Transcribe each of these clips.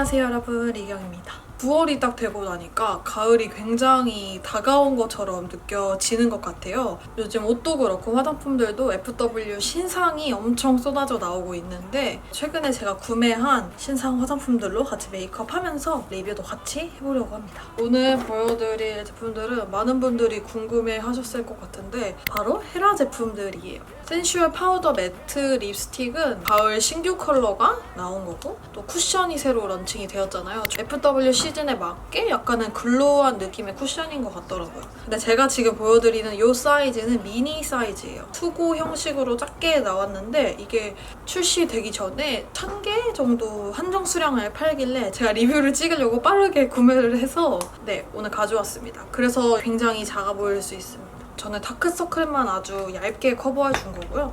안녕하세요 여러분. 리경입니다 9월이 딱 되고 나니까 가을이 굉장히 다가온 것처럼 느껴지는 것 같아요. 요즘 옷도 그렇고 화장품들도 FW 신상이 엄청 쏟아져 나오고 있는데 최근에 제가 구매한 신상 화장품들로 같이 메이크업 하면서 리뷰도 같이 해보려고 합니다. 오늘 보여드릴 제품들은 많은 분들이 궁금해 하셨을 것 같은데 바로 헤라 제품들이에요. 센슈얼 파우더 매트 립스틱은 가을 신규 컬러가 나온 거고 또 쿠션이 새로 런칭이 되었잖아요. FW 시즌에 맞게 약간은 글로우한 느낌의 쿠션인 것 같더라고요. 근데 제가 지금 보여드리는 이 사이즈는 미니 사이즈예요. 투고 형식으로 작게 나왔는데 이게 출시되기 전에 1000개 정도 한정 수량을 팔길래 제가 리뷰를 찍으려고 빠르게 구매를 해서 네 오늘 가져왔습니다. 그래서 굉장히 작아 보일 수 있습니다. 저는 다크서클만 아주 얇게 커버해 준 거고요.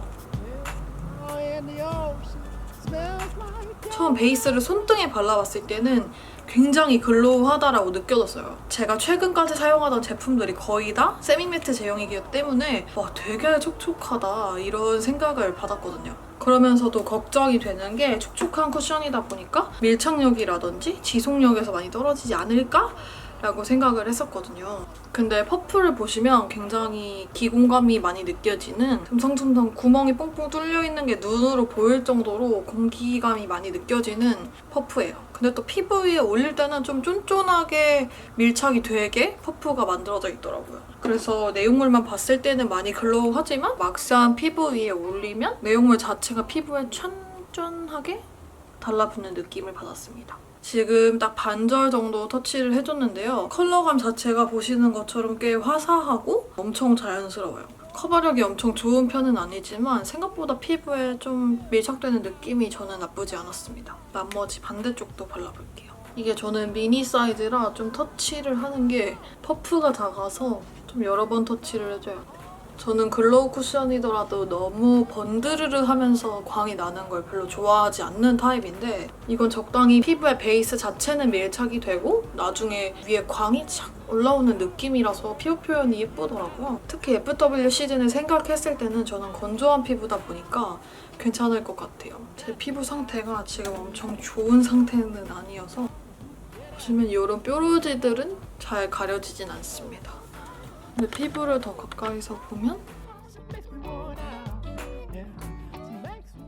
처음 베이스를 손등에 발라봤을 때는 굉장히 글로우하다라고 느껴졌어요. 제가 최근까지 사용하던 제품들이 거의 다 세미매트 제형이기 때문에 와 되게 촉촉하다 이런 생각을 받았거든요. 그러면서도 걱정이 되는 게 촉촉한 쿠션이다 보니까 밀착력이라든지 지속력에서 많이 떨어지지 않을까? 라고 생각을 했었거든요. 근데 퍼플을 보시면 굉장히 기공감이 많이 느껴지는 듬성듬성 구멍이 뽕뽕 뚫려 있는 게 눈으로 보일 정도로 공기감이 많이 느껴지는 퍼프예요. 근데 또 피부 위에 올릴 때는 좀 쫀쫀하게 밀착이 되게 퍼프가 만들어져 있더라고요. 그래서 내용물만 봤을 때는 많이 글로우하지만 막상 피부 위에 올리면 내용물 자체가 피부에 쫀쫀하게 달라붙는 느낌을 받았습니다. 지금 딱 반절 정도 터치를 해줬는데요. 컬러감 자체가 보시는 것처럼 꽤 화사하고 엄청 자연스러워요. 커버력이 엄청 좋은 편은 아니지만 생각보다 피부에 좀 밀착되는 느낌이 저는 나쁘지 않았습니다. 나머지 반대쪽도 발라볼게요. 이게 저는 미니 사이즈라 좀 터치를 하는 게 퍼프가 작아서 좀 여러 번 터치를 해줘야 돼요. 저는 글로우 쿠션이더라도 너무 번드르르 하면서 광이 나는 걸 별로 좋아하지 않는 타입인데 이건 적당히 피부의 베이스 자체는 밀착이 되고 나중에 위에 광이 착 올라오는 느낌이라서 피부 표현이 예쁘더라고요. 특히 FW 시즌을 생각했을 때는 저는 건조한 피부다 보니까 괜찮을 것 같아요. 제 피부 상태가 지금 엄청 좋은 상태는 아니어서 보시면 이런 뾰루지들은 잘 가려지진 않습니다. 근데 피부를 더 가까이서 보면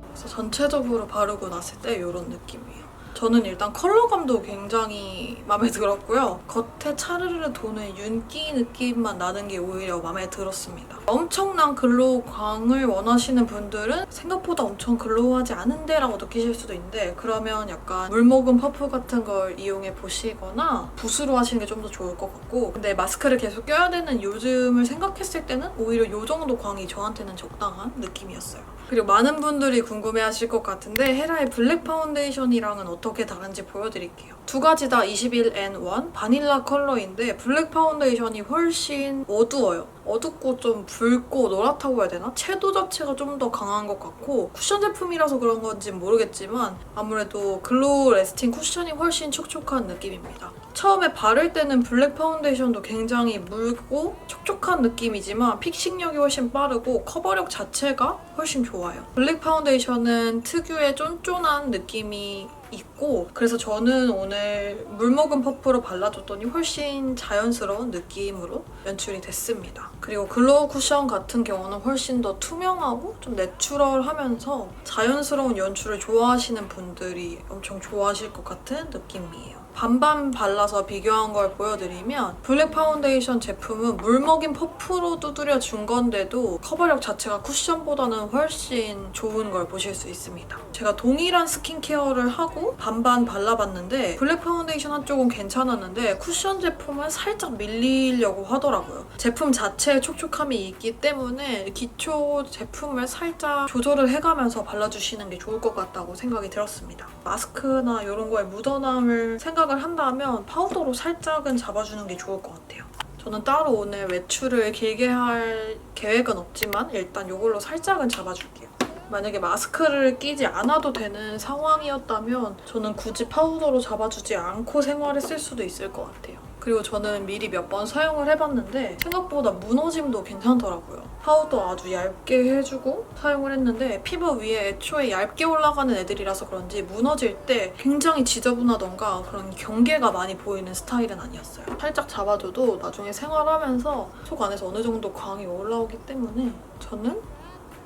그래서 전체적으로 바르고 났을 때 이런 느낌이에요. 저는 일단 컬러감도 굉장히 마음에 들었고요. 겉에 차르르 도는 윤기 느낌만 나는 게 오히려 마음에 들었습니다. 엄청난 글로우 광을 원하시는 분들은 생각보다 엄청 글로우하지 않은데 라고 느끼실 수도 있는데 그러면 약간 물먹은 퍼프 같은 걸 이용해 보시거나 붓으로 하시는 게 좀 더 좋을 것 같고 근데 마스크를 계속 껴야 되는 요즘을 생각했을 때는 오히려 이 정도 광이 저한테는 적당한 느낌이었어요. 그리고 많은 분들이 궁금해하실 것 같은데 헤라의 블랙 파운데이션이랑은 어 떻게 다른지 보여드릴게요. 두 가지 다 21N1 바닐라 컬러인데 블랙 파운데이션이 훨씬 어두워요. 어둡고 좀 붉고 노랗다고 해야 되나? 채도 자체가 좀 더 강한 것 같고 쿠션 제품이라서 그런 건지 모르겠지만 아무래도 글로우 레스팅 쿠션이 훨씬 촉촉한 느낌입니다. 처음에 바를 때는 블랙 파운데이션도 굉장히 묽고 촉촉한 느낌이지만 픽싱력이 훨씬 빠르고 커버력 자체가 훨씬 좋아요. 블랙 파운데이션은 특유의 쫀쫀한 느낌이 있 고 그래서 저는 오늘 물먹은 퍼프로 발라줬더니 훨씬 자연스러운 느낌으로 연출이 됐습니다. 그리고 글로우 쿠션 같은 경우는 훨씬 더 투명하고 좀 내추럴하면서 자연스러운 연출을 좋아하시는 분들이 엄청 좋아하실 것 같은 느낌이에요. 반반 발라서 비교한 걸 보여드리면 블랙 파운데이션 제품은 물 먹인 퍼프로 두드려 준 건데도 커버력 자체가 쿠션보다는 훨씬 좋은 걸 보실 수 있습니다. 제가 동일한 스킨케어를 하고 반반 발라봤는데 블랙 파운데이션 한쪽은 괜찮았는데 쿠션 제품은 살짝 밀리려고 하더라고요. 제품 자체에 촉촉함이 있기 때문에 기초 제품을 살짝 조절을 해가면서 발라주시는 게 좋을 것 같다고 생각이 들었습니다. 마스크나 이런 거에 묻어남을 생각을 한다면 파우더로 살짝은 잡아주는 게 좋을 것 같아요. 저는 따로 오늘 외출을 길게 할 계획은 없지만 일단 이걸로 살짝은 잡아줄게요. 만약에 마스크를 끼지 않아도 되는 상황이었다면 저는 굳이 파우더로 잡아주지 않고 생활했을 수도 있을 것 같아요. 그리고 저는 미리 몇 번 사용을 해봤는데 생각보다 무너짐도 괜찮더라고요. 파우더 아주 얇게 해주고 사용을 했는데 피부 위에 애초에 얇게 올라가는 애들이라서 그런지 무너질 때 굉장히 지저분하던가 그런 경계가 많이 보이는 스타일은 아니었어요. 살짝 잡아줘도 나중에 생활하면서 속 안에서 어느 정도 광이 올라오기 때문에 저는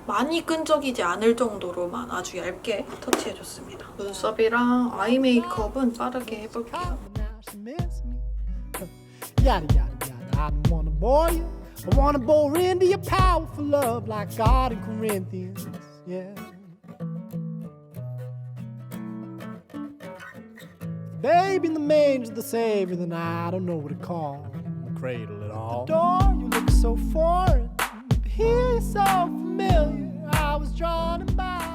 많이 끈적이지 않을 정도로만 아주 얇게 터치해줬습니다. 눈썹이랑 아이 메이크업은 빠르게 해볼게요. In the the savior, then I don't know what to call. Cradle it all. The door, you look so foreign.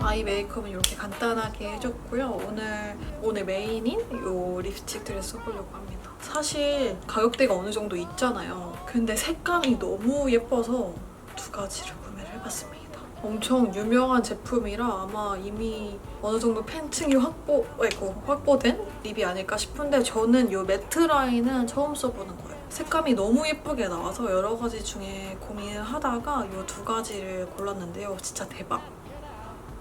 아이 메이크업은 이렇게 간단하게 해줬고요. 오늘 오늘 메인인 이 립스틱들을 써보려고 합니다. 사실 가격대가 어느 정도 있잖아요. 근데 색감이 너무 예뻐서 두 가지를 구매를 해봤습니다. 엄청 유명한 제품이라 아마 이미 어느 정도 팬층이 확보, 아이고, 확보된 립이 아닐까 싶은데 저는 이 매트 라인은 처음 써보는 거예요. 색감이 너무 예쁘게 나와서 여러 가지 중에 고민을 하다가 이 두 가지를 골랐는데요. 진짜 대박.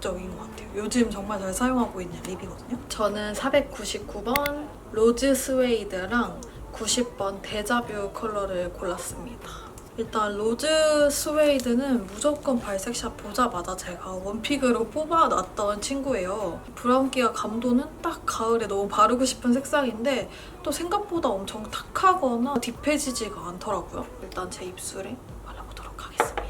적인 것 같아요. 요즘 정말 잘 사용하고 있는 립이거든요. 저는 499번 로즈 스웨이드랑 90번 데자뷰 컬러를 골랐습니다. 일단 로즈 스웨이드는 무조건 발색샷 보자마자 제가 원픽으로 뽑아놨던 친구예요. 브라운기가 감도는 딱 가을에 너무 바르고 싶은 색상인데 또 생각보다 엄청 탁하거나 딥해지지가 않더라고요. 일단 제 입술에 발라보도록 하겠습니다.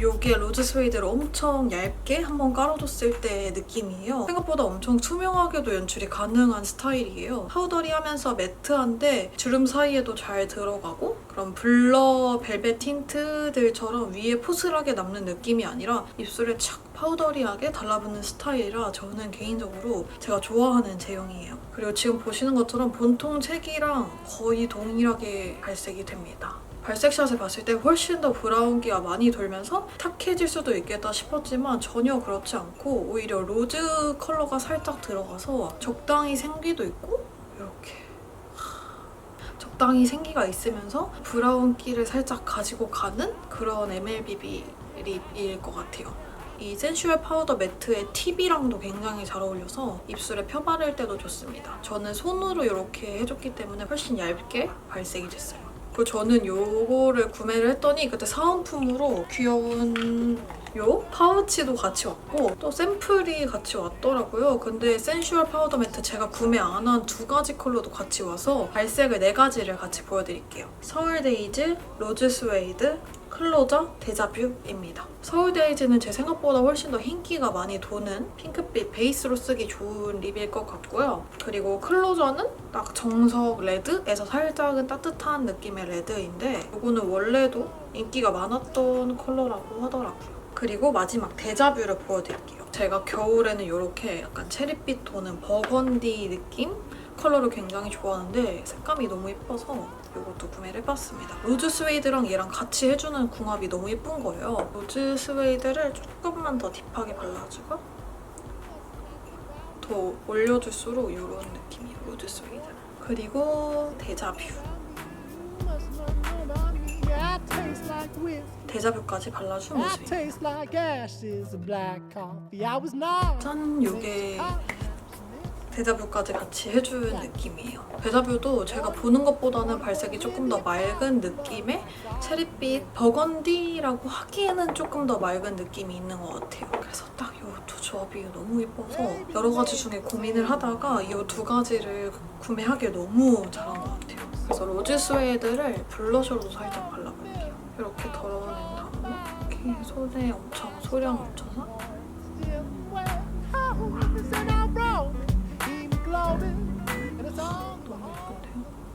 짠! 요게 로즈 스웨이드를 엄청 얇게 한번 깔아줬을 때의 느낌이에요. 생각보다 엄청 투명하게도 연출이 가능한 스타일이에요. 파우더리하면서 매트한데 주름 사이에도 잘 들어가고 그런 블러 벨벳 틴트들처럼 위에 포슬하게 남는 느낌이 아니라 입술에 착 파우더리하게 달라붙는 스타일이라 저는 개인적으로 제가 좋아하는 제형이에요. 그리고 지금 보시는 것처럼 본통 색이랑 거의 동일하게 발색이 됩니다. 발색샷을 봤을 때 훨씬 더 브라운기가 많이 돌면서 탁해질 수도 있겠다 싶었지만 전혀 그렇지 않고 오히려 로즈 컬러가 살짝 들어가서 적당히 생기도 있고 이렇게 적당히 생기가 있으면서 브라운기를 살짝 가지고 가는 그런 MLBB 립일 것 같아요. 이 센슈얼 파우더 매트의 팁이랑도 굉장히 잘 어울려서 입술에 펴바를 때도 좋습니다. 저는 손으로 이렇게 해줬기 때문에 훨씬 얇게 발색이 됐어요. 그리고 저는 요거를 구매를 했더니 그때 사은품으로 귀여운 요 파우치도 같이 왔고 또 샘플이 같이 왔더라고요. 근데 센슈얼 파우더 매트 제가 구매 안 한 두 가지 컬러도 같이 와서 발색을 네 가지를 같이 보여드릴게요. 서울데이즈, 로즈 스웨이드, 클로저, 데자뷰입니다. 서울데이즈는 제 생각보다 훨씬 더 흰기가 많이 도는 핑크빛 베이스로 쓰기 좋은 립일 것 같고요. 그리고 클로저는 딱 정석 레드에서 살짝은 따뜻한 느낌의 레드인데 이거는 원래도 인기가 많았던 컬러라고 하더라고요. 그리고 마지막 데자뷰를 보여드릴게요. 제가 겨울에는 이렇게 약간 체리빛 도는 버건디 느낌 컬러를 굉장히 좋아하는데 색감이 너무 예뻐서 이것도 구매를 해봤습니다. 로즈 스웨이드랑 얘랑 같이 해주는 궁합이 너무 예쁜 거예요. 로즈 스웨이드를 조금만 더 딥하게 발라주고 더 올려줄수록 이런 느낌이에요. 로즈 스웨이드. 그리고 데자뷰. 데자뷰까지 발라준 모습입니다. 짠! 요게 데자뷰까지 같이 해준 느낌이에요. 데자뷰도 제가 보는 것보다는 발색이 조금 더 맑은 느낌의 체리빛 버건디라고 하기에는 조금 더 맑은 느낌이 있는 것 같아요. 그래서 딱 이 두 조합이 너무 예뻐서 여러 가지 중에 고민을 하다가 이 두 가지를 구매하기에 너무 잘한 것 같아요. 그래서 로즈 스웨이드를 블러셔로 살짝 발라볼게요. 이렇게 덜어낸 다음에 이렇게 손에 엄청 소량 묻혀서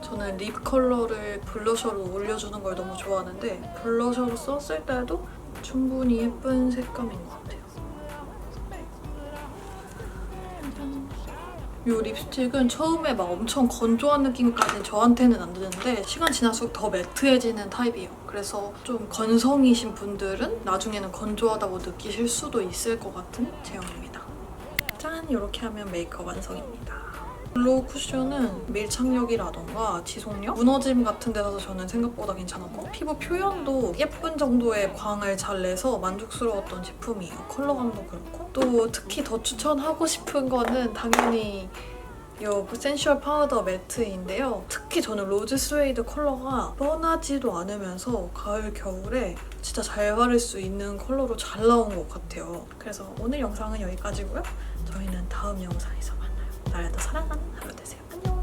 저는 립 컬러를 블러셔로 올려주는 걸 너무 좋아하는데 블러셔로 썼을 때도 충분히 예쁜 색감인 것 같아요. 이 립스틱은 처음에 막 엄청 건조한 느낌까지는 저한테는 안 드는데 시간 지날수록 더 매트해지는 타입이에요. 그래서 좀 건성이신 분들은 나중에는 건조하다고 느끼실 수도 있을 것 같은 제형입니다. 짠! 이렇게 하면 메이크업 완성입니다. 블로우 쿠션은 밀착력이라던가 지속력, 무너짐 같은 데서 저는 생각보다 괜찮았고 피부 표현도 예쁜 정도의 광을 잘 내서 만족스러웠던 제품이에요. 컬러감도 그렇고 또 특히 더 추천하고 싶은 거는 당연히 이 센슈얼 파우더 매트인데요. 특히 저는 로즈 스웨이드 컬러가 뻔하지도 않으면서 가을, 겨울에 진짜 잘 바를 수 있는 컬러로 잘 나온 것 같아요. 그래서 오늘 영상은 여기까지고요. 저희는 다음 영상에서 만나요. 달에도 사랑하는 하루 되세요. 안녕.